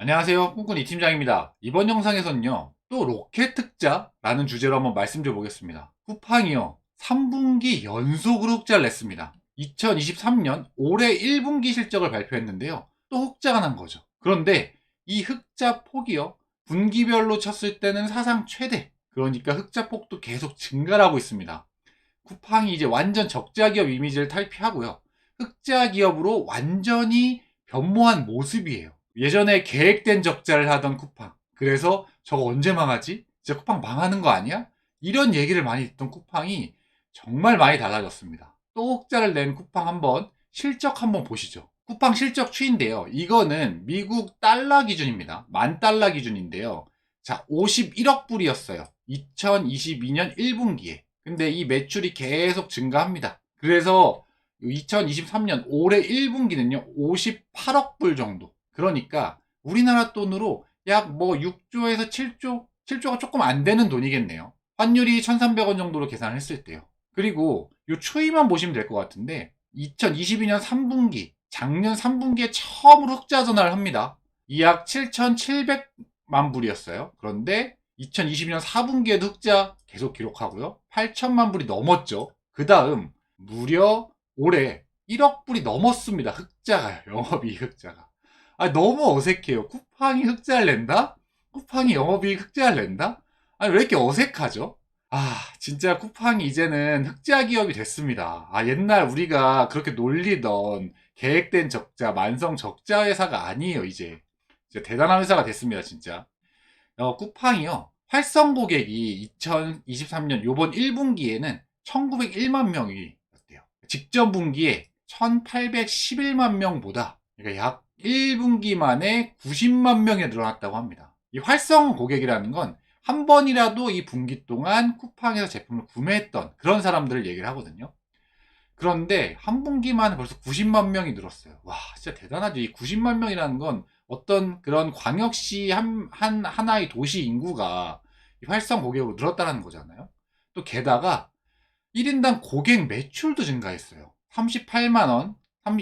안녕하세요. 꿈꾼 이 팀장입니다. 이번 영상에서는요, 또 로켓 흑자라는 주제로 한번 말씀드려 보겠습니다. 쿠팡이요, 3분기 연속으로 흑자를 냈습니다. 2023년 올해 1분기 실적을 발표했는데요. 또 흑자가 난 거죠. 그런데 이 흑자 폭이요, 분기별로 쳤을 때는 사상 최대. 그러니까 흑자 폭도 계속 증가를 하고 있습니다. 쿠팡이 이제 완전 적자 기업 이미지를 탈피하고요. 흑자 기업으로 완전히 변모한 모습이에요. 예전에 계획된 적자를 하던 쿠팡. 그래서 저거 언제 망하지? 진짜 쿠팡 망하는 거 아니야? 이런 얘기를 많이 듣던 쿠팡이 정말 많이 달라졌습니다. 또 흑자를 낸 쿠팡 한번 실적 한번 보시죠. 쿠팡 실적 추인데요. 이거는 미국 달러 기준입니다. 만 달러 기준인데요. 자, 51억 불이었어요. 2022년 1분기에. 근데 이 매출이 계속 증가합니다. 그래서 2023년 올해 1분기는요, 58억 불 정도. 그러니까 우리나라 돈으로 약 뭐 6조에서 7조, 7조가 조금 안 되는 돈이겠네요. 환율이 1,300원 정도로 계산했을 때요. 그리고 이 추이만 보시면 될 것 같은데 2022년 3분기, 작년 3분기에 처음으로 흑자 전환을 합니다. 이 약 7,700만 불이었어요. 그런데 2022년 4분기에도 흑자 계속 기록하고요. 8천만 불이 넘었죠. 그 다음 무려 올해 1억 불이 넘었습니다. 흑자가요. 영업이익 흑자가. 아, 너무 어색해요. 쿠팡이 흑자를 낸다? 쿠팡이 영업이익 흑자를 낸다? 아니, 왜 이렇게 어색하죠? 아, 진짜 쿠팡이 이제는 흑자 기업이 됐습니다. 아, 옛날 우리가 그렇게 놀리던 계획된 적자, 만성 적자 회사가 아니에요, 이제. 진짜 대단한 회사가 됐습니다, 진짜. 어, 쿠팡이요. 활성 고객이 2023년 요번 1분기에는 1901만 명이었대요. 직전 분기에 1811만 명보다 그러니까 약 1분기 만에 90만 명이 늘어났다고 합니다. 이 활성 고객이라는 건 한 번이라도 이 분기 동안 쿠팡에서 제품을 구매했던 그런 사람들을 얘기를 하거든요. 그런데 한 분기만에 벌써 90만 명이 늘었어요. 와, 진짜 대단하죠. 이 90만 명이라는 건 어떤 그런 광역시 한, 한 하나의 도시 인구가 이 활성 고객으로 늘었다는 거잖아요. 또 게다가 1인당 고객 매출도 증가했어요. 38만원,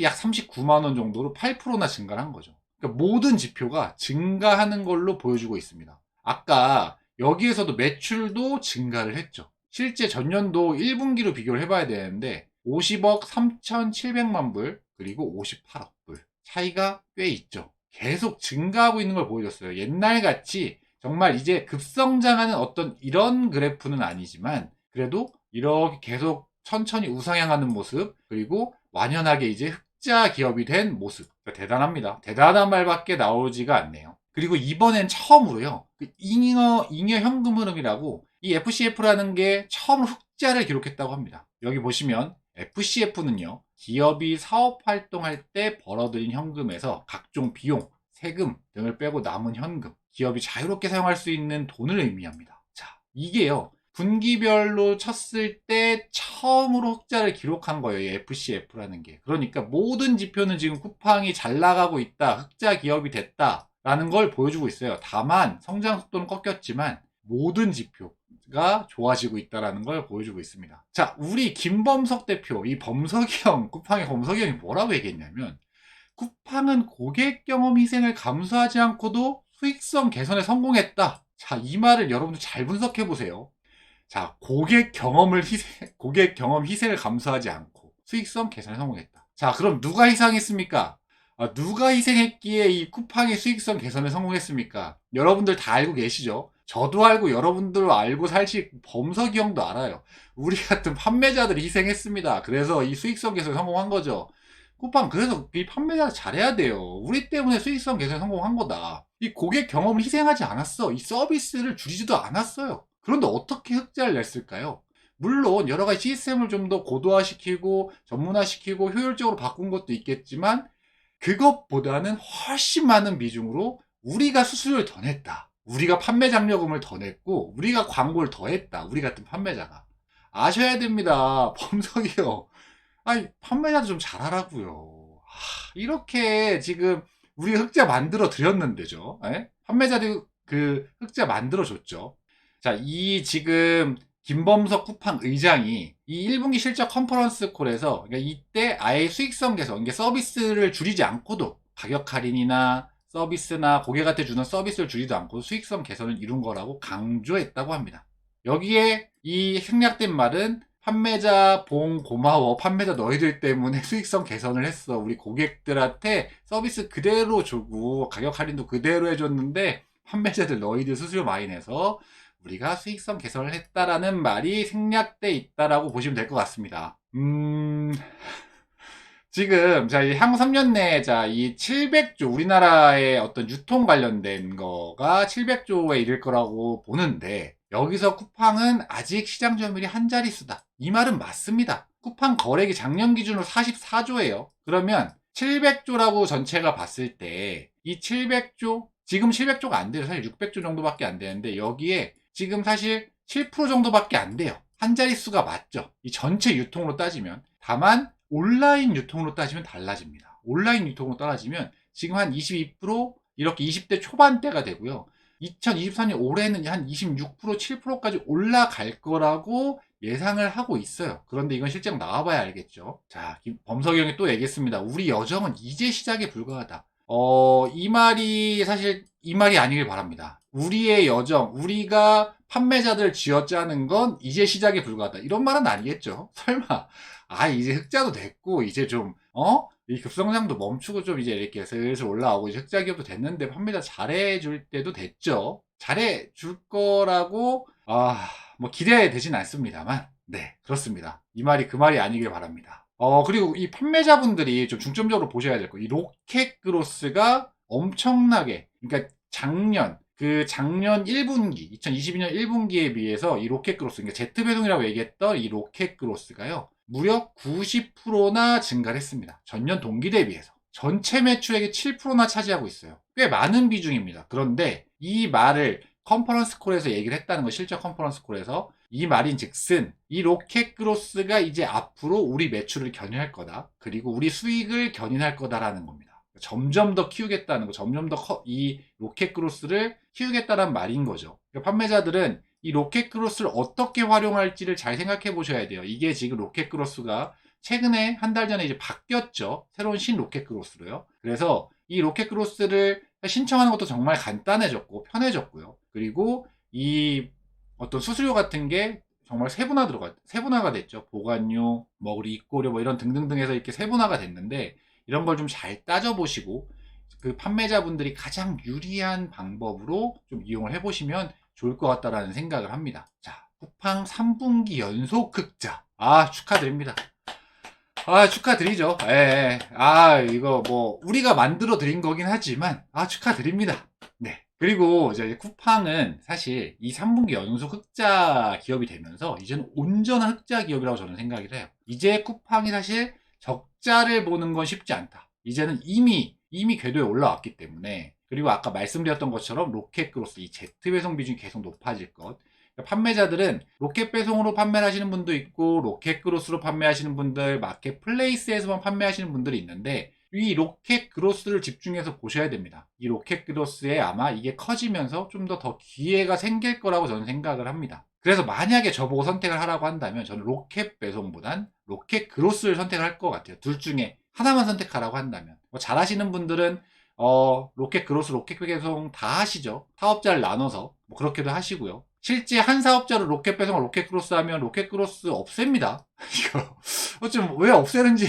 약 39만 원 정도로 8%나 증가를 한 거죠. 그러니까 모든 지표가 증가하는 걸로 보여주고 있습니다. 아까 여기에서도 매출도 증가를 했죠. 실제 전년도 1분기로 비교를 해봐야 되는데 50억 3,700만 불 그리고 58억 불 차이가 꽤 있죠. 계속 증가하고 있는 걸 보여줬어요. 옛날 같이 정말 이제 급성장하는 어떤 이런 그래프는 아니지만 그래도 이렇게 계속 천천히 우상향하는 모습 그리고 완연하게 이제 흑자 기업이 된 모습 그러니까 대단합니다. 대단한 말밖에 나오지가 않네요. 그리고 이번엔 처음으로요 그 잉여 잉여 현금 흐름이라고 이 FCF라는 게 처음으로 흑자를 기록했다고 합니다. 여기 보시면 FCF는요 기업이 사업 활동할 때 벌어들인 현금에서 각종 비용, 세금 등을 빼고 남은 현금, 기업이 자유롭게 사용할 수 있는 돈을 의미합니다. 자, 이게요. 분기별로 쳤을 때 처음으로 흑자를 기록한 거예요. 이 FCF라는 게. 그러니까 모든 지표는 지금 쿠팡이 잘 나가고 있다. 흑자 기업이 됐다. 라는 걸 보여주고 있어요. 다만 성장 속도는 꺾였지만 모든 지표가 좋아지고 있다는 걸 보여주고 있습니다. 자, 우리 김범석 대표, 이 범석이 형, 쿠팡의 범석이 형이 뭐라고 얘기했냐면 쿠팡은 고객 경험 희생을 감수하지 않고도 수익성 개선에 성공했다. 자, 이 말을 여러분들 잘 분석해 보세요. 자, 고객 경험을 희생, 고객 경험 희생을 감수하지 않고 수익성 개선에 성공했다. 자, 그럼 누가 희생했습니까? 아, 누가 희생했기에 이 쿠팡의 수익성 개선에 성공했습니까? 여러분들 다 알고 계시죠? 저도 알고 여러분들 알고 살시 범석이 형도 알아요. 우리 같은 판매자들이 희생했습니다. 그래서 이 수익성 개선에 성공한 거죠. 쿠팡 그래서 이 판매자 잘해야 돼요. 우리 때문에 수익성 개선에 성공한 거다. 이 고객 경험을 희생하지 않았어. 이 서비스를 줄이지도 않았어요. 그런데 어떻게 흑자를 냈을까요? 물론 여러 가지 시스템을 좀 더 고도화시키고 전문화시키고 효율적으로 바꾼 것도 있겠지만 그것보다는 훨씬 많은 비중으로 우리가 수수료를 더 냈다. 우리가 판매 장려금을 더 냈고 우리가 광고를 더 했다. 우리 같은 판매자가. 아셔야 됩니다. 범석이요. 아니 판매자도 좀 잘하라고요. 하, 이렇게 지금 우리가 흑자 만들어 드렸는데죠. 에? 판매자도 그 흑자 만들어 줬죠. 자, 이 지금 김범석 쿠팡 의장이 이 1분기 실적 컨퍼런스 콜에서 그러니까 이때 아예 수익성 개선, 이게 서비스를 줄이지 않고도 가격 할인이나 서비스나 고객한테 주는 서비스를 줄이도 않고 수익성 개선을 이룬 거라고 강조했다고 합니다. 여기에 이 생략된 말은 판매자 봉 고마워 판매자 너희들 때문에 수익성 개선을 했어 우리 고객들한테 서비스 그대로 주고 가격 할인도 그대로 해줬는데 판매자들 너희들 수수료 많이 내서 우리가 수익성 개선을 했다라는 말이 생략돼 있다라고 보시면 될 것 같습니다. 음, 지금 자, 이 향후 3년 내에 자, 이 700조 우리나라의 어떤 유통 관련된 거가 700조에 이를 거라고 보는데 여기서 쿠팡은 아직 시장 점유율이 한 자릿수다. 이 말은 맞습니다. 쿠팡 거래액이 작년 기준으로 44조예요. 그러면 700조라고 전체가 봤을 때 이 700조 지금 700조가 안 돼요. 사실 600조 정도밖에 안 되는데 여기에 지금 사실 7% 정도밖에 안 돼요. 한 자릿수가 맞죠. 이 전체 유통으로 따지면 다만 온라인 유통으로 따지면 달라집니다. 온라인 유통으로 따지면 지금 한 22% 이렇게 20대 초반대가 되고요. 2024년 올해는 한 26% 7%까지 올라갈 거라고 예상을 하고 있어요. 그런데 이건 실제로 나와봐야 알겠죠. 자, 김- 범석이 형이 또 얘기했습니다. 우리 여정은 이제 시작에 불과하다. 어, 이 말이 사실 이 말이 아니길 바랍니다. 우리의 여정, 우리가 판매자들 쥐어짜는 건 이제 시작에 불과하다. 이런 말은 아니겠죠. 설마, 아, 이제 흑자도 됐고, 이제 좀, 어? 이 급성장도 멈추고 좀 이제 이렇게 슬슬 올라오고, 이제 흑자 기업도 됐는데, 판매자 잘해줄 때도 됐죠. 잘해줄 거라고, 아, 뭐 기대되진 않습니다만, 네, 그렇습니다. 이 말이 그 말이 아니길 바랍니다. 어, 그리고 이 판매자분들이 좀 중점적으로 보셔야 될 거. 이 로켓 그로스가 엄청나게, 그러니까 작년, 그 작년 1분기, 2022년 1분기에 비해서 이 로켓 그로스, 그러니까 제트 배송이라고 얘기했던 이 로켓 그로스가요, 무려 90%나 증가를 했습니다. 전년 동기 대비해서. 전체 매출액의 7%나 차지하고 있어요. 꽤 많은 비중입니다. 그런데 이 말을 컨퍼런스 콜에서 얘기를 했다는 거, 실적 컨퍼런스 콜에서 이 말인 즉슨 이 로켓 그로스가 이제 앞으로 우리 매출을 견인할 거다. 그리고 우리 수익을 견인할 거다라는 겁니다. 점점 더 키우겠다는 거, 점점 더 이 로켓 그로스를 키우겠다는 말인 거죠. 그러니까 판매자들은 이 로켓 그로스를 어떻게 활용할지를 잘 생각해 보셔야 돼요. 이게 지금 로켓 그로스가 최근에 한 달 전에 이제 바뀌었죠. 새로운 신 로켓 그로스로요. 그래서 이 로켓 그로스를 신청하는 것도 정말 간단해졌고 편해졌고요. 그리고 이 어떤 수수료 같은 게 정말 세분화 들어가 세분화가 됐죠. 보관료, 뭐 우리 입고료 뭐 이런 등등등 해서 이렇게 세분화가 됐는데 이런 걸 좀 잘 따져보시고 그 판매자분들이 가장 유리한 방법으로 좀 이용을 해보시면 좋을 것 같다라는 생각을 합니다. 자, 쿠팡 3분기 연속 흑자. 아, 축하드립니다. 아, 축하드리죠. 예, 예. 아, 이거 뭐, 우리가 만들어 드린 거긴 하지만, 아, 축하드립니다. 네. 그리고 이제 쿠팡은 사실 이 3분기 연속 흑자 기업이 되면서 이제는 온전한 흑자 기업이라고 저는 생각을 해요. 이제 쿠팡이 사실 적 자를 보는 건 쉽지 않다. 이제는 이미 이미 궤도에 올라왔기 때문에 그리고 아까 말씀드렸던 것처럼 로켓 그로스 이 제트 배송 비중이 계속 높아질 것. 그러니까 판매자들은 로켓 배송으로 판매를 하시는 분도 있고 로켓 그로스로 판매하시는 분들, 마켓 플레이스에서만 판매하시는 분들이 있는데 이 로켓 그로스를 집중해서 보셔야 됩니다. 이 로켓 그로스에 아마 이게 커지면서 좀더더 기회가 생길 거라고 저는 생각을 합니다. 그래서 만약에 저보고 선택을 하라고 한다면 저는 로켓 배송보단 로켓 그로스를 선택을 할것 같아요. 둘 중에 하나만 선택하라고 한다면. 뭐 잘하시는 분들은 어, 로켓 그로스, 로켓 배송 다 하시죠. 사업자를 나눠서 뭐 그렇게도 하시고요. 실제 한 사업자로 로켓 배송과 로켓 크로스 하면 로켓 크로스 없앱니다. 이거 좀왜 없애는지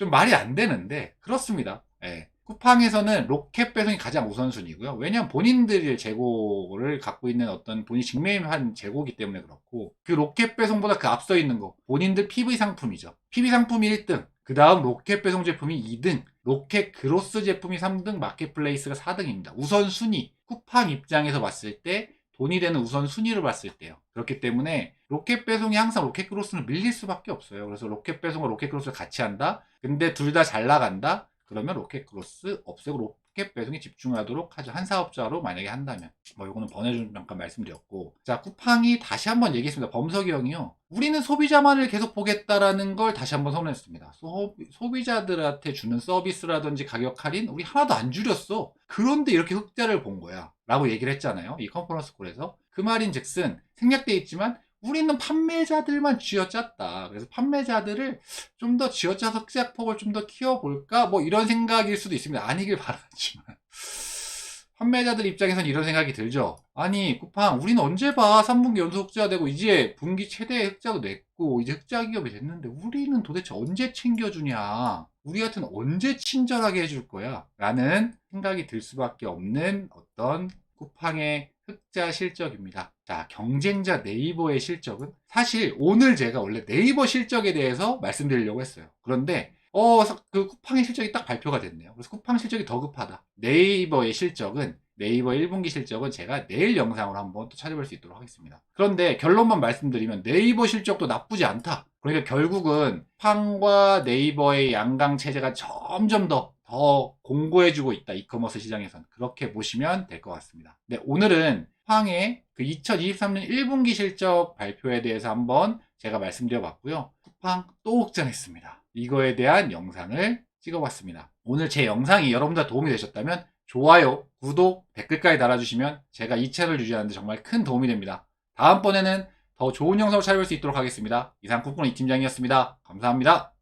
좀 말이 안 되는데 그렇습니다. 예. 쿠팡에서는 로켓 배송이 가장 우선순위고요. 왜냐하면 본인들이 재고를 갖고 있는 어떤 본인이 직매임한 재고기 때문에 그렇고 그 로켓 배송보다 그 앞서 있는 거 본인들 PV 상품이죠. PV 상품이 1등, 그 다음 로켓 배송 제품이 2등, 로켓 그로스 제품이 3등, 마켓플레이스가 4등입니다. 우선순위 쿠팡 입장에서 봤을 때 돈이 되는 우선순위를 봤을 때요. 그렇기 때문에 로켓 배송이 항상 로켓 크로스는 밀릴 수밖에 없어요. 그래서 로켓 배송과 로켓 크로스를 같이 한다. 근데 둘 다 잘 나간다. 그러면 로켓 크로스 없애고 로켓 배송에 집중하도록 하죠. 한 사업자로 만약에 한다면. 뭐 요거는 번외좀 잠깐 말씀드렸고. 자, 쿠팡이 다시 한번 얘기했습니다. 범석이 형이요. 우리는 소비자만을 계속 보겠다라는 걸 다시 한번 선언했습니다. 소, 비 자들한테 주는 서비스라든지 가격 할인 우리 하나도 안 줄였어. 그런데 이렇게 흑자를 본 거야. 라고 얘기를 했잖아요. 이 컨퍼런스 콜에서. 그 말인 즉슨 생략돼 있지만 우리는 판매자들만 쥐어짰다. 그래서 판매자들을 좀 더 쥐어짜서 흑자폭을 좀 더 키워볼까? 뭐 이런 생각일 수도 있습니다. 아니길 바라지만. 판매자들 입장에선 이런 생각이 들죠. 아니, 쿠팡, 우리는 언제 봐? 3분기 연속 흑자 되고, 이제 분기 최대 흑자도 냈고, 이제 흑자 기업이 됐는데, 우리는 도대체 언제 챙겨주냐? 우리 같은 언제 친절하게 해줄 거야? 라는 생각이 들 수밖에 없는 어떤 쿠팡의 흑자 실적입니다. 자, 경쟁자 네이버의 실적은 사실 오늘 제가 원래 네이버 실적에 대해서 말씀드리려고 했어요. 그런데 어, 그 쿠팡의 실적이 딱 발표가 됐네요. 그래서 쿠팡 실적이 더 급하다. 네이버의 실적은 네이버 1분기 실적은 제가 내일 영상으로 한번 또 찾아볼 수 있도록 하겠습니다. 그런데 결론만 말씀드리면 네이버 실적도 나쁘지 않다. 그러니까 결국은 쿠팡과 네이버의 양강 체제가 점점 더, 더 공고해지고 있다. 이커머스 시장에선. 그렇게 보시면 될 것 같습니다. 네, 오늘은 쿠팡의 그 2023년 1분기 실적 발표에 대해서 한번 제가 말씀드려 봤고요. 쿠팡 또 흑장했습니다. 이거에 대한 영상을 찍어봤습니다. 오늘 제 영상이 여러분들 도움이 되셨다면 좋아요, 구독, 댓글까지 달아주시면 제가 이 채널 유지하는데 정말 큰 도움이 됩니다. 다음번에는 더 좋은 영상을 찾아볼 수 있도록 하겠습니다. 이상 꿈꾸는 이 팀장이었습니다. 감사합니다.